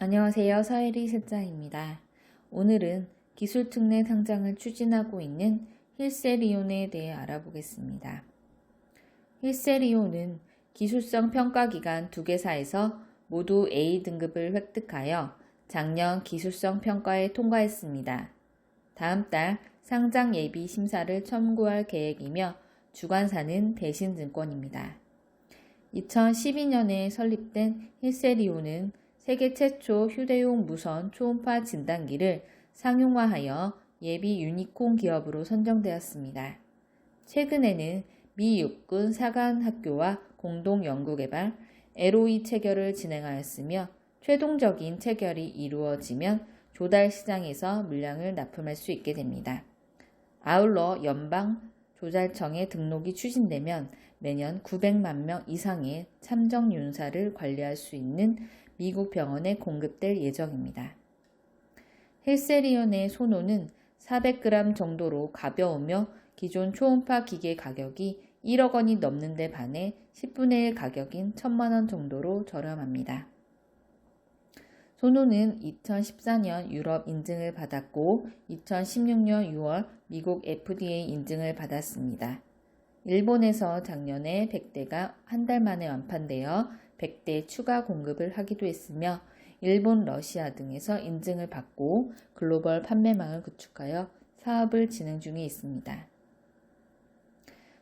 안녕하세요. 서혜리 실장입니다. 오늘은 기술특례 상장을 추진하고 있는 힐세리온에 대해 알아보겠습니다. 힐세리온은 기술성 평가기관 두 개사에서 모두 A 등급을 획득하여 작년 기술성 평가에 통과했습니다. 다음 달 상장 예비 심사를 첨구할 계획이며 주관사는 대신증권입니다. 2012년에 설립된 힐세리온은 세계 최초 휴대용 무선 초음파 진단기를 상용화하여 예비 유니콘 기업으로 선정되었습니다. 최근에는 미 육군 사관학교와 공동 연구개발 LOE 체결을 진행하였으며 최종적인 체결이 이루어지면 조달 시장에서 물량을 납품할 수 있게 됩니다. 아울러 연방 조달청에 등록이 추진되면 매년 900만 명 이상의 참정 윤사를 관리할 수 있는 미국 병원에 공급될 예정입니다. 헬세리온의 소노는 400g 정도로 가벼우며 기존 초음파 기계 가격이 1억 원이 넘는 데 반해 10분의 1 가격인 1000만 원 정도로 저렴합니다. 소노는 2014년 유럽 인증을 받았고 2016년 6월 미국 FDA 인증을 받았습니다. 일본에서 작년에 100대가 한 달 만에 완판되어 100대 추가 공급을 하기도 했으며 일본, 러시아 등에서 인증을 받고 글로벌 판매망을 구축하여 사업을 진행 중에 있습니다.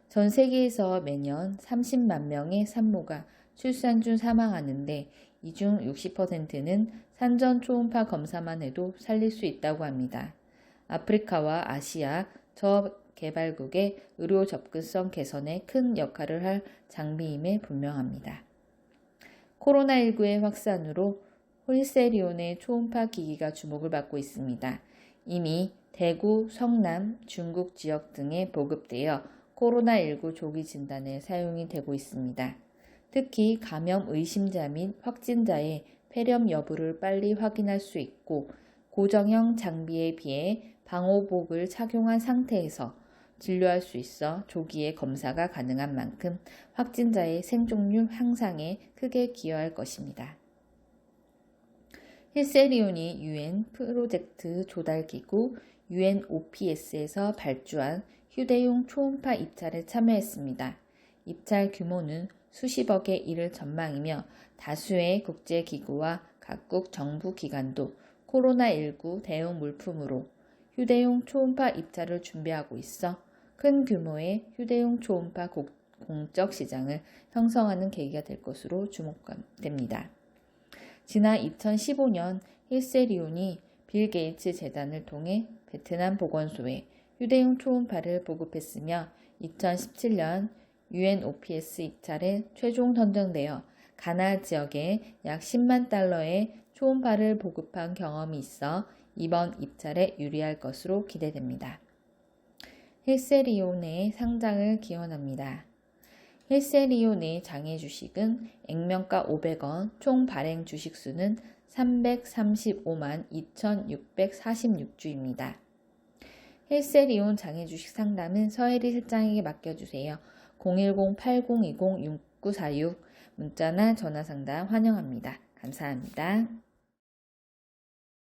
전 세계에서 매년 30만 명의 산모가 출산 중 사망하는데 이 중 60%는 산전 초음파 검사만 해도 살릴 수 있다고 합니다. 아프리카와 아시아, 저개발국의 의료 접근성 개선에 큰 역할을 할 장비임에 분명합니다. 코로나19의 확산으로 홀세리온의 초음파 기기가 주목을 받고 있습니다. 이미 대구, 성남, 중국 지역 등에 보급되어 코로나19 조기 진단에 사용이 되고 있습니다. 특히 감염 의심자 및 확진자의 폐렴 여부를 빨리 확인할 수 있고 고정형 장비에 비해 방호복을 착용한 상태에서 진료할 수 있어 조기에 검사가 가능한 만큼 확진자의 생존율 향상에 크게 기여할 것입니다. 힐세리온이 UN 프로젝트 조달기구 UNOPS에서 발주한 휴대용 초음파 입찰에 참여했습니다. 입찰 규모는 수십억에 이를 전망이며 다수의 국제기구와 각국 정부 기관도 코로나19 대응 물품으로 휴대용 초음파 입찰을 준비하고 있어 큰 규모의 휴대용 초음파 공적 시장을 형성하는 계기가 될 것으로 주목됩니다. 지난 2015년 힐세리온이 빌 게이츠 재단을 통해 베트남 보건소에 휴대용 초음파를 보급했으며 2017년 UNOPS 입찰에 최종 선정되어 가나 지역에 약 10만 달러의 초음파를 보급한 경험이 있어 이번 입찰에 유리할 것으로 기대됩니다. 헬세리온의 상장을 기원합니다. 헬세리온의 장애 주식은 액면가 500원, 총 발행 주식수는 335만 2646주입니다. 헬세리온 장애 주식 상담은 서혜리 실장에게 맡겨주세요. 010-8020-6946 문자나 전화 상담 환영합니다. 감사합니다.